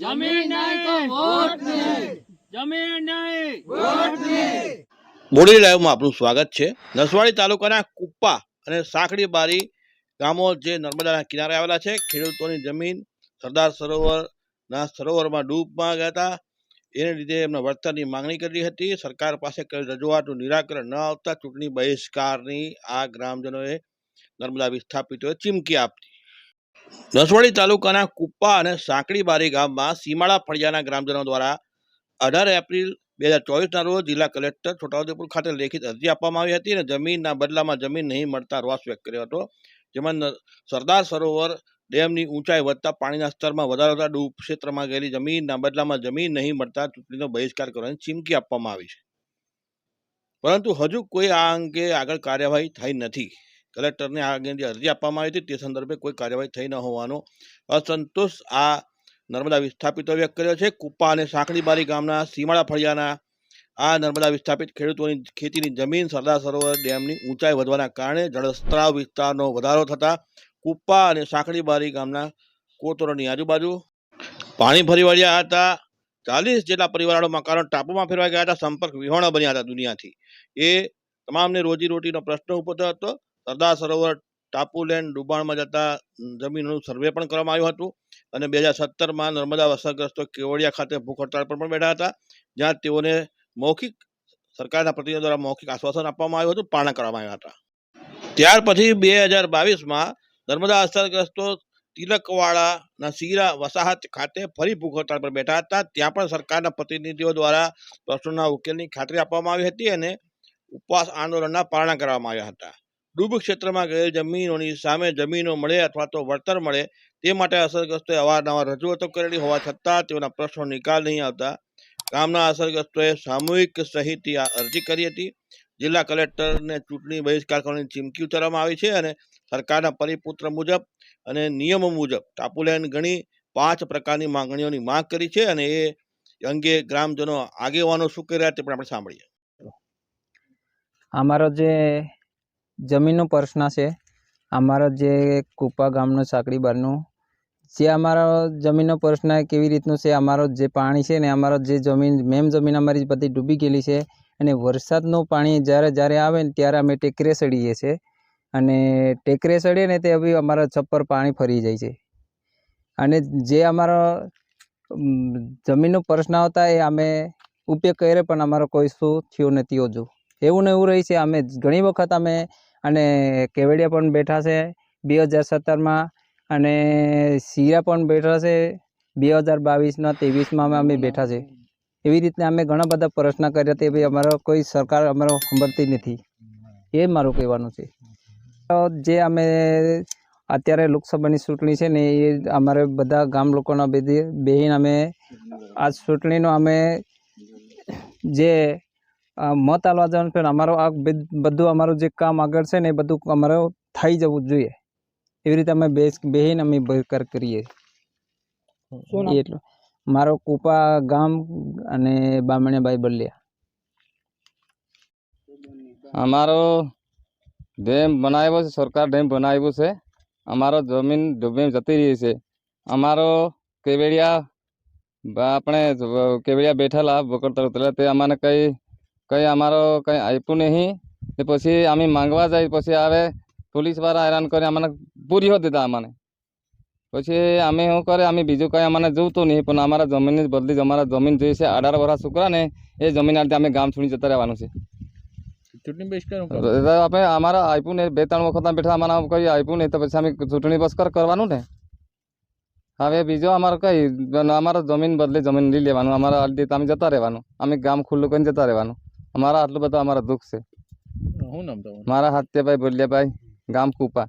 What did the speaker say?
જમીન નહીં તો વોટ નહીં. જમીન નહીં. વોટ નહીં. બોડી લાઈવમાં આપનું સ્વાગત છે. નસવાડી તાલુકાના કુપ્પા અને સાંકડી બારી ગામો જે નર્મદાના કિનારે આવેલા છે ખેડૂતોની જમીન સરદાર સરોવરના સરોવરમાં ડૂબમાં ગયા હતા. એને લીધે એમને વળતરની માંગણી કરી હતી. સરકાર પાસે કઈ રજૂઆતનું નિરાકરણ ન આવતા ચૂંટણી બહિષ્કારની આ ગ્રામજનોએ નર્મદા વિસ્થાપિતોએ ચીમકી આપી. નસવાડી તાલુકાના કુપ્પા અને સાંકડી બારી ગામમાં સીમાડા ફળિયાના ગ્રામજનો દ્વારા અઢાર એપ્રિલ બે હજાર ચોવીસના રોજ જિલ્લા કલેક્ટર છોટાઉદેપુર ખાતે લેખિત અરજી આપવામાં આવી હતી અને જમીનના બદલામાં જમીન નહીં મળતા રોષ વ્યક્ત કર્યો હતો. જેમાં સરદાર સરોવર ડેમની ઊંચાઈ વધતા પાણીના સ્તરમાં વધારો થતા ડૂબ ક્ષેત્રમાં ગયેલી જમીનના બદલામાં જમીન નહીં મળતા ચૂંટણીનો બહિષ્કાર કરવાની ચીમકી આપવામાં આવી છે. પરંતુ હજુ કોઈ આ અંગે આગળ કાર્યવાહી થઈ નથી. કલેક્ટરને આ અંગેની અરજી આપવામાં આવી હતી. તે સંદર્ભે કોઈ કાર્યવાહી થઈ ન હોવાનો અસંતોષ આ નર્મદા વિસ્થાપિતો વ્યક્ત કર્યો છે. કુપ્પા અને સાંકળીબારી ગામના સીમાડા ફળિયાના આ નર્મદા વિસ્થાપિત ખેડૂતોની ખેતીની જમીન સરદાર સરોવર ડેમની ઊંચાઈ વધવાના કારણે જળસ્ત્રાવ વિસ્તારનો વધારો થતા કુપ્પા અને સાંકળીબારી ગામના કોતરોની આજુબાજુ પાણી ભરી વળ્યા હતા. ચાલીસ જેટલા પરિવારો મકાનો ટાપુમાં ફેરવાઈ ગયા હતા. સંપર્ક વિહોણા બન્યા હતા દુનિયાથી. એ તમામને રોજીરોટીનો પ્રશ્ન ઊભો થયો હતો. સરદાર સરોવર ટાપુ લેન્ડ ડુબાણમાં જતા જમીનનું સર્વે પણ કરવામાં આવ્યું હતું અને બે હજાર સત્તરમાં નર્મદા અસરગ્રસ્તો કેવડિયા ખાતે ભૂખ હડતાળ પર પણ બેઠા હતા, જ્યાં તેઓને મૌખિક સરકારના પ્રતિનિધિઓ દ્વારા મૌખિક આશ્વાસન આપવામાં આવ્યું હતું પારણા કરવામાં આવ્યા હતા. ત્યાર પછી બે હજાર બાવીસમાં નર્મદા અસરગ્રસ્તો તિલકવાડાના સીરા વસાહત ખાતે ફરી ભૂખ હડતાળ પર બેઠા હતા, ત્યાં પણ સરકારના પ્રતિનિધિઓ દ્વારા પ્રશ્નોના ઉકેલની ખાતરી આપવામાં આવી હતી અને ઉપવાસ આંદોલનના પારણા કરવામાં આવ્યા હતા. ડૂબ ક્ષેત્રમાં ગયેલ જમીનોની સામે જમીનો મળે અથવા તો વળતર મળે, તે માટે અસરગ્રસ્તોએ અવારનવાર રજૂઆતો કરેલી હોવા છતાં તેઓના પ્રશ્નો નિકાલ નહીં આવતા. ગામના અસરગ્રસ્તોએ સામૂહિક સહિત અરજી કરી હતી. જિલ્લા કલેક્ટરને ચૂંટણી બહિષ્કાર કરવાની ચીમકી ઉતારવામાં આવી છે અને સરકારના પરિપુત્ર મુજબ અને નિયમો મુજબ ટાપુલેન ગણી પાંચ પ્રકારની માંગણીઓની માંગ કરી છે અને એ અંગે ગ્રામજનો આગેવાનો શું કરી રહ્યા તે પણ આપણે સાંભળીએ. અમારો જે જમીનનો પ્રશ્ન છે. અમારો જે કુપા ગામનો સાંકડી બારનું, જે અમારો જમીનનો પ્રશ્ન કેવી રીતનું છે? અમારો જે પાણી છે ને અમારો જે જમીન, મેમ જમીન અમારી બધી ડૂબી ગયેલી છે અને વરસાદનું પાણી જ્યારે જ્યારે આવે ને ત્યારે અમે ટેકરે સડીએ છીએ અને ટેકરે સડીએ ને તે હવે અમારા છપ્પર પાણી ફરી જાય છે. અને જે અમારો જમીનનો પ્રશ્ન હતા એ અમે ઉપયોગ કર્યો પણ અમારો કોઈ શું થયો નથી હજુ. એવું ને એવું રહી છે. અમે ઘણી વખત અમે અને કેવડિયા પણ બેઠા છે બે હજાર સત્તરમાં અને સિરા પણ બેઠા છે બે હજાર બાવીસના, ત્રેવીસમાં અમે અમે બેઠા છે. એવી રીતના અમે ઘણા બધા પ્રશ્ન કર્યા તે ભાઈ અમારો કોઈ સરકાર અમારો સાંભળતી નથી. એ મારું કહેવાનું છે. જે અમે અત્યારે લોકસભાની ચૂંટણી છે ને એ અમારે બધા ગામ લોકોના બધી બેહીને અમે આ ચૂંટણીનો અમે જે મત આલવા જવાનું પણ અમારો આ બધું અમારું જે કામ આગળ છે ને એ બધું અમારે થઈ જવું જ જોઈએ. એવી રીતે અમે બેસ બેહીને અમે બહિષ્કાર કરીએ. એટલું. મારો કુપા ગામ અને બામણીયાબાઈ બલિયા. અમારો ડેમ બનાવ્યો છે સરકાર ડેમ બનાવ્યો છે. અમારો જમીન ડૂબી જતી રહી છે. અમારો કેવડિયા આપણે કેવડિયા બેઠેલા બકર ઉતરેલા તે અમારે કંઈ કંઈ અમારો કંઈ આપ્યું નહીં. ને પછી અમે માંગવા જાય પછી આવે પોલીસવાળા હેરાન કરી અમને પૂરીઓ દીધા અમને. પછી અમે શું કરે અમે બીજું કંઈ અમને જોતું નહીં પણ અમારા જમીનની બદલી અમારા જમીન જોઈએ છે અઢાર વર્ષ છોકરાને એ જમીન આડે અમે ગામ છોડી જતા રહેવાનું છે. ચૂંટણી બહિષ્કાર આપણે અમારા આપ્યું ને બે ત્રણ વખત બેઠા અમારા કંઈ આપ્યું નહીં તો પછી અમે ચૂંટણી બહિષ્કાર કરવાનું ને. હવે બીજો અમારો કઈ અમારો જમીન બદલે જમીન લઈ લેવાનું અમારા અડધી અમે જતા રહેવાનું અમે ગામ ખુલ્લું કરીને જતા રહેવાનું. અમારા આટલું બધું અમારા દુઃખ છે. શું નામ તમારું? મારા હાથ્યભાઈ બોલ્યાભાઈ ગામ કુપા.